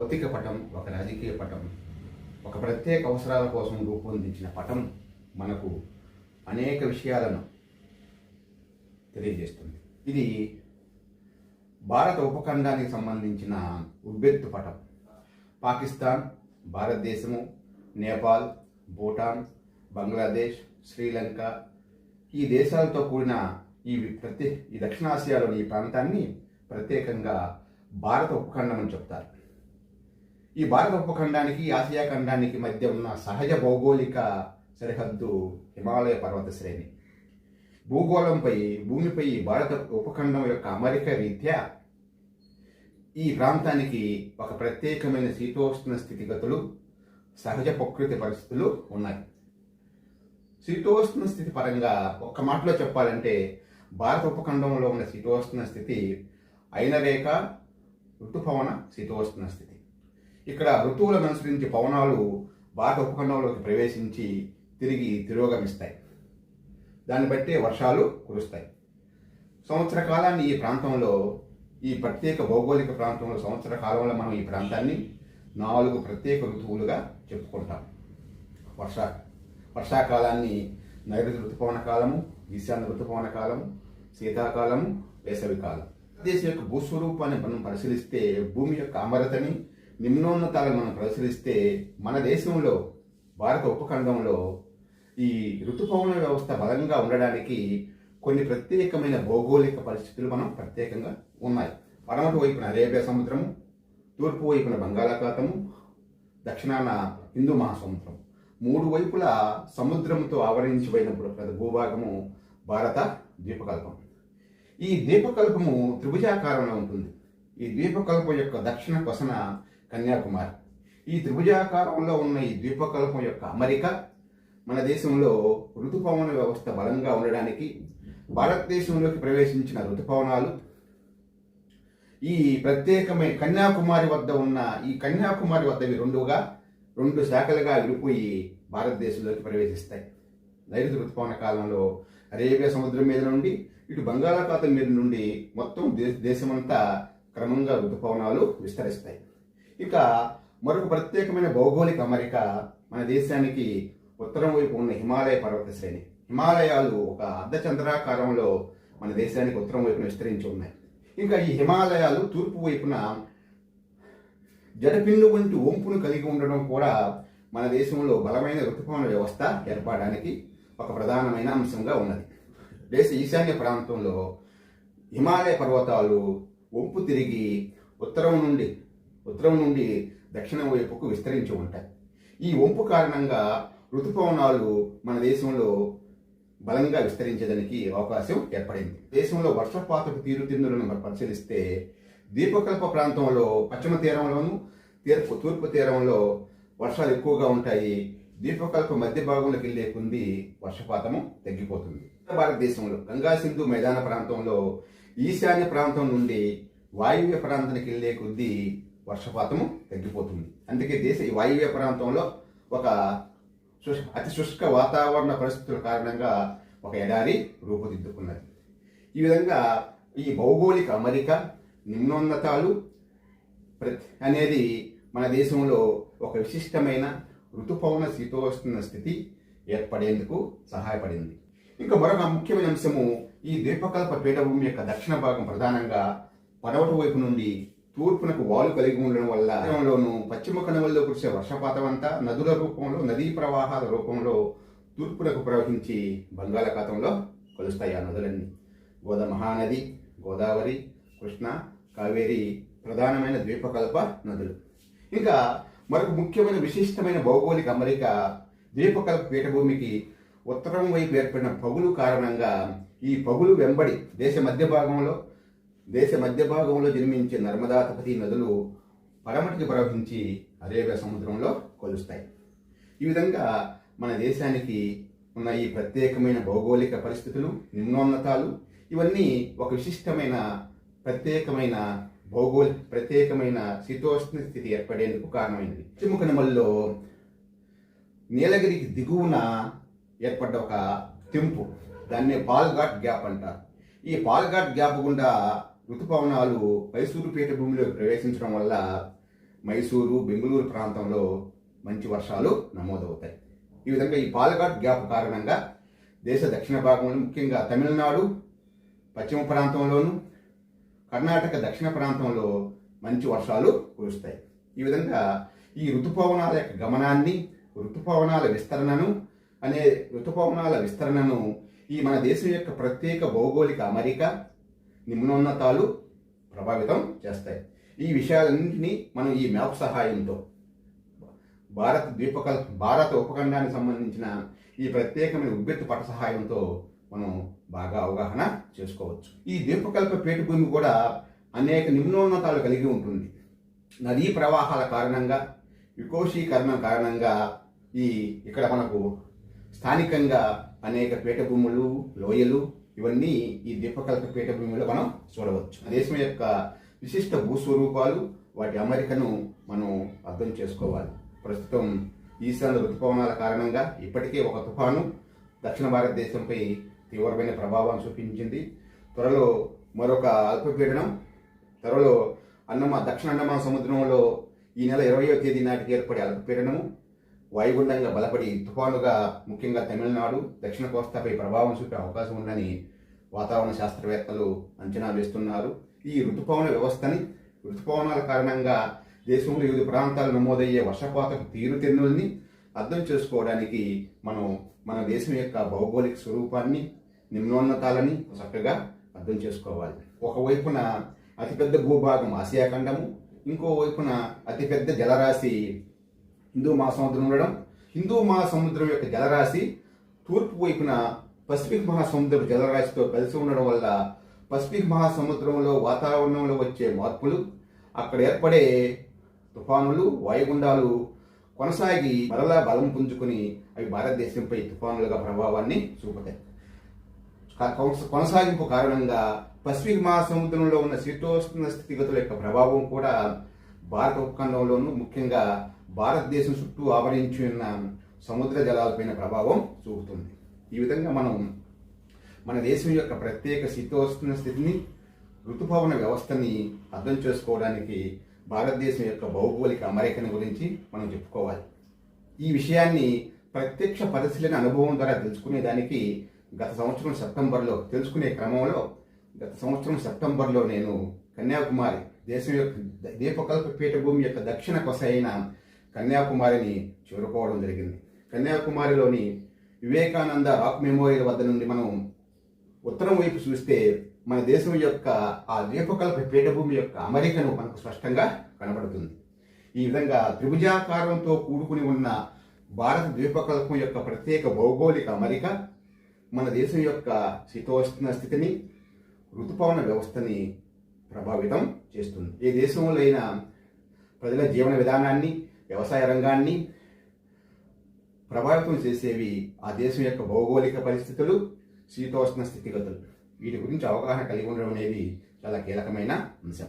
భౌతిక పటం ఒక రాజకీయ పటం ఒక ప్రత్యేక అవసరాల కోసం రూపొందించిన పటం మనకు అనేక విషయాలను తెలియజేస్తుంది. ఇది భారత ఉపఖండానికి సంబంధించిన ఉబ్బెత్తు పటం. పాకిస్తాన్ భారతదేశము నేపాల్ భూటాన్ బంగ్లాదేశ్ శ్రీలంక ఈ దేశాలతో కూడిన ఈ ప్రత్యే ఈ దక్షిణాసియాలోని ఈ ప్రాంతాన్ని ప్రత్యేకంగా భారత ఉపఖండం అని చెప్తారు. ఈ భారత ఉపఖండానికి ఆసియా ఖండానికి మధ్య ఉన్న సహజ భౌగోళిక సరిహద్దు హిమాలయ పర్వత శ్రేణి. భూగోళంపై భూమిపై ఈ భారత ఉపఖండం యొక్క అమరిక రీత్యా ఈ ప్రాంతానికి ఒక ప్రత్యేకమైన శీతోష్ణ స్థితిగతులు సహజ ప్రకృతి పరిస్థితులు ఉన్నాయి. శీతోష్ణ స్థితి పరంగా ఒక్క మాటలో చెప్పాలంటే భారత ఉపఖండంలో ఉన్న శీతోష్ణ స్థితి అయిన రేఖ ఋతుపవన శీతోష్ణ స్థితి. ఇక్కడ ఋతువులను అనుసరించి పవనాలు భారత ఉపఖండంలోకి ప్రవేశించి తిరిగి తిరోగమిస్తాయి. దాన్ని బట్టే వర్షాలు కురుస్తాయి. సంవత్సర కాలాన్ని ఈ ప్రాంతంలో ఈ ప్రత్యేక భౌగోళిక ప్రాంతంలో సంవత్సర కాలంలో మనం ఈ ప్రాంతాన్ని నాలుగు ప్రత్యేక ఋతువులుగా చెప్పుకుంటాం. వర్షా వర్షాకాలాన్ని నైరుతి ఋతుపవన కాలము ఈశాన్య ఋతుపవన కాలము శీతాకాలము వేసవి కాలం. దేశం యొక్క భూస్వరూపాన్ని మనం పరిశీలిస్తే భూమి యొక్క అమరతని నిమ్నోన్నతాలను మనం పరిశీలిస్తే మన దేశంలో భారత ఉపఖండంలో ఈ ఋతుపవన వ్యవస్థ బలంగా ఉండడానికి కొన్ని ప్రత్యేకమైన భౌగోళిక పరిస్థితులు మనం ప్రత్యేకంగా ఉన్నాయి. పడమటి వైపున అరేబియా సముద్రము తూర్పు వైపున బంగాళాఖాతము దక్షిణాన హిందూ మహాసముద్రం. మూడు వైపులా సముద్రంతో ఆవరించబడినప్పుడు ప్రతి భూభాగము భారత ద్వీపకల్పం. ఈ ద్వీపకల్పము త్రిభుజాకారంలో ఉంటుంది. ఈ ద్వీపకల్పం యొక్క దక్షిణ కొసన కన్యాకుమారి. ఈ త్రిభుజాకారంలో ఉన్న ఈ ద్వీపకల్పం యొక్క అమరిక మన దేశంలో ఋతుపవన వ్యవస్థ బలంగా ఉండడానికి భారతదేశంలోకి ప్రవేశించిన ఋతుపవనాలు ఈ ప్రత్యేకమైన కన్యాకుమారి వద్ద ఉన్న ఈ కన్యాకుమారి వద్దవి రెండుగా రెండు శాఖలుగా విడిపోయి భారతదేశంలోకి ప్రవేశిస్తాయి. నైరుతి ఋతుపవన కాలంలో అరేబియా సముద్రం మీద నుండి ఇటు బంగాళాఖాతం మీద నుండి మొత్తం దేశమంతా క్రమంగా ఋతుపవనాలు విస్తరిస్తాయి. ఇక మరొక ప్రత్యేకమైన భౌగోళిక అమరిక మన దేశానికి ఉత్తరం వైపు ఉన్న హిమాలయ పర్వత శ్రేణి. హిమాలయాలు ఒక అర్ధచంద్రాకారంలో మన దేశానికి ఉత్తరం వైపున విస్తరించి ఉన్నాయి. ఇంకా ఈ హిమాలయాలు తూర్పు వైపున జడపిన్ను వంటి వంపును కలిగి ఉండడం కూడా మన దేశంలో బలమైన ఋతుపవన వ్యవస్థ ఏర్పడడానికి ఒక ప్రధానమైన అంశంగా ఉన్నది. దేశ ఈశాన్య ప్రాంతంలో హిమాలయ పర్వతాలు వంపు తిరిగి ఉత్తరం నుండి ఉత్తరం నుండి దక్షిణం వైపుకు విస్తరించి ఉంటాయి. ఈ వంపు కారణంగా ఋతుపవనాలు మన దేశంలో బలంగా విస్తరించేదానికి అవకాశం ఏర్పడింది. దేశంలో వర్షపాతపు తీరుతిన్నులను పరిశీలిస్తే ద్వీపకల్ప ప్రాంతంలో పశ్చిమ తీరంలోను తీర్పు తూర్పు తీరంలో వర్షాలు ఎక్కువగా ఉంటాయి. ద్వీపకల్ప మధ్య భాగంలోకి వెళ్ళే కొంది వర్షపాతము తగ్గిపోతుంది. భారతదేశంలో గంగా సింధు మైదాన ప్రాంతంలో ఈశాన్య ప్రాంతం నుండి వాయువ్య ప్రాంతానికి వెళ్ళే కొద్దీ వర్షపాతము తగ్గిపోతుంది. అందుకే దేశ ఈ వాయువ్య ప్రాంతంలో ఒక అతి శుష్క వాతావరణ పరిస్థితుల కారణంగా ఒక ఎడారి రూపుదిద్దుకున్నది. ఈ విధంగా ఈ భౌగోళిక అమరిక నిమ్నోన్నతాలు ప్రతి అనేది మన దేశంలో ఒక విశిష్టమైన ఋతుపవన శీతోష్ణ స్థితి ఏర్పడేందుకు సహాయపడింది. ఇంకా మరొక ముఖ్యమైన అంశము ఈ ద్వీపకల్ప పీఠభూమి యొక్క దక్షిణ భాగం ప్రధానంగా పడవటి వైపు నుండి తూర్పునకు వాలు కలిగి ఉండడం వల్ల లోను పశ్చిమ కనుమల్లో కురిసే వర్షపాతం అంతా నదుల రూపంలో నదీ ప్రవాహాల రూపంలో తూర్పునకు ప్రవహించి బంగాళాఖాతంలో కలుస్తాయి ఆ నదులన్నీ. గోదా మహానది గోదావరి కృష్ణ కావేరి ప్రధానమైన ద్వీపకల్ప నదులు. ఇంకా మరొక ముఖ్యమైన విశిష్టమైన భౌగోళిక అమరిక ద్వీపకల్ప పీఠభూమికి ఉత్తరం వైపు ఏర్పడిన పగులు కారణంగా ఈ పగులు వెంబడి దేశ మధ్య భాగంలో దేశ మధ్య భాగంలో జన్మించే నర్మదాతపతి నదులు పడమటికి ప్రవహించి అరేబియా సముద్రంలో కొలుస్తాయి. ఈ విధంగా మన దేశానికి ఉన్న ఈ ప్రత్యేకమైన భౌగోళిక పరిస్థితులు నిమ్నోన్నతాలు ఇవన్నీ ఒక విశిష్టమైన ప్రత్యేకమైన భౌగోళిక ప్రత్యేకమైన శీతోష్ణ స్థితి ఏర్పడేందుకు కారణమైనది. పశ్చిమ కనుమల్లో నీలగిరికి దిగువన ఏర్పడ్డ ఒక తెంపు దాన్ని పాల్ఘాట్ గ్యాప్ అంటారు. ఈ పాల్ఘాట్ గ్యాప్ గుండా ఋతుపవనాలు మైసూరు పీఠభూమిలో ప్రవేశించడం వల్ల మైసూరు బెంగళూరు ప్రాంతంలో మంచి వర్షాలు నమోదవుతాయి. ఈ విధంగా ఈ పాలఘాట్ గ్యాప్ కారణంగా దేశ దక్షిణ భాగంలో ముఖ్యంగా తమిళనాడు పశ్చిమ ప్రాంతంలోను కర్ణాటక దక్షిణ ప్రాంతంలో మంచి వర్షాలు కురుస్తాయి. ఈ విధంగా ఈ ఋతుపవనాల యొక్క గమనాన్ని ఋతుపవనాల విస్తరణను అనే ఋతుపవనాల విస్తరణను ఈ మన దేశం యొక్క ప్రత్యేక భౌగోళిక అమరిక నిమ్నోన్నతాలు ప్రభావితం చేస్తాయి. ఈ విషయాలన్నింటినీ మనం ఈ మ్యాప్ సహాయంతో భారత ద్వీపకల్ భారత ఉపఖండానికి సంబంధించిన ఈ ప్రత్యేకమైన ఉబ్బెత్తు పట సహాయంతో మనం బాగా అవగాహన చేసుకోవచ్చు. ఈ ద్వీపకల్ప పీఠభూమి కూడా అనేక నిమ్నోన్నతాలు కలిగి ఉంటుంది. నదీ ప్రవాహాల కారణంగా వికోశీకరణ కారణంగా ఈ ఇక్కడ మనకు స్థానికంగా అనేక పీఠభూములు లోయలు ఇవన్నీ ఈ దీపకల్ప పీఠభూమిలో మనం చూడవచ్చు. దేశం యొక్క విశిష్ట భూస్వరూపాలు వాటి అమరికను మనం అర్థం చేసుకోవాలి. ప్రస్తుతం ఈశాన్య ఋతుపవనాల కారణంగా ఇప్పటికే ఒక తుఫాను దక్షిణ భారతదేశంపై తీవ్రమైన ప్రభావం చూపించింది. త్వరలో మరొక అల్పపీడనం త్వరలో అన్నమా దక్షిణ అండమాన్ సముద్రంలో ఈ నెల ఇరవయో తేదీ నాటికి ఏర్పడే అల్పపీడనము వాయుగుండంగా బలపడి తుఫానుగా ముఖ్యంగా తమిళనాడు దక్షిణ కోస్తాపై ప్రభావం చూపే అవకాశం ఉందని వాతావరణ శాస్త్రవేత్తలు అంచనా వేస్తున్నారు. ఈ ఋతుపవన వ్యవస్థని ఋతుపవనాల కారణంగా దేశంలో వివిధ ప్రాంతాలు నమోదయ్యే వర్షపాతపు తీరుతెన్నుల్ని అర్థం చేసుకోవడానికి మనం మన దేశం యొక్క భౌగోళిక స్వరూపాన్ని నిమ్నోన్నతాలని చక్కగా అర్థం చేసుకోవాలి. ఒకవైపున అతిపెద్ద భూభాగం ఆసియా ఖండము ఇంకో వైపున అతిపెద్ద జలరాశి హిందూ మహాసముద్రం ఉండడం హిందూ మహాసముద్రం యొక్క జలరాశి తూర్పు వైపున పసిఫిక్ మహాసముద్రం జలరాశితో కలిసి ఉండడం వల్ల పసిఫిక్ మహాసముద్రంలో వాతావరణంలో వచ్చే మార్పులు అక్కడ ఏర్పడే తుఫానులు వాయుగుండాలు కొనసాగి మరలా బలం పుంజుకుని అవి భారతదేశంపై తుఫానులుగా ప్రభావాన్ని చూపుతాయి. కొనసాగింపు కారణంగా పసిఫిక్ మహాసముద్రంలో ఉన్న శీతోష్ణ స్థితిగతుల యొక్క ప్రభావం కూడా భారత ఉపఖండంలోనూ ముఖ్యంగా భారతదేశం చుట్టూ ఆవరించి ఉన్న సముద్ర జలాలపైన ప్రభావం చూపుతుంది. ఈ విధంగా మనం మన దేశం యొక్క ప్రత్యేక శీతోష్ణ స్థితిని ఋతుపవన వ్యవస్థని అర్థం చేసుకోవడానికి భారతదేశం యొక్క భౌగోళిక అమరికను గురించి మనం చెప్పుకోవాలి. ఈ విషయాన్ని ప్రత్యక్ష పరిశీలన అనుభవం ద్వారా తెలుసుకునేదానికి గత సంవత్సరం సెప్టెంబర్లో తెలుసుకునే క్రమంలో గత సంవత్సరం సెప్టెంబర్లో నేను కన్యాకుమారి దేశం యొక్క దీపకల్ప పీఠభూమి యొక్క దక్షిణ కొస అయిన కన్యాకుమారిని చేరుకోవడం జరిగింది. కన్యాకుమారిలోని వివేకానంద రాక్ మెమోరియల్ వద్ద నుండి మనం ఉత్తరం వైపు చూస్తే మన దేశం యొక్క ఆ ద్వీపకల్ప పీఠభూమి యొక్క అమరికను మనకు స్పష్టంగా కనబడుతుంది. ఈ విధంగా త్రిభుజాకారంతో కూడుకుని ఉన్న భారత ద్వీపకల్పం యొక్క ప్రత్యేక భౌగోళిక అమరిక మన దేశం యొక్క శీతోష్ణ స్థితిని ఋతుపవన వ్యవస్థని ప్రభావితం చేస్తుంది. ఏ దేశంలో అయినా ప్రజల జీవన విధానాన్ని వ్యవసాయ రంగాన్ని ప్రభావితం చేసేవి ఆ దేశం యొక్క భౌగోళిక పరిస్థితులు శీతోష్ణ స్థితిగతులు. వీటి గురించి అవగాహన కలిగి ఉండడం అనేది చాలా కీలకమైన అంశం.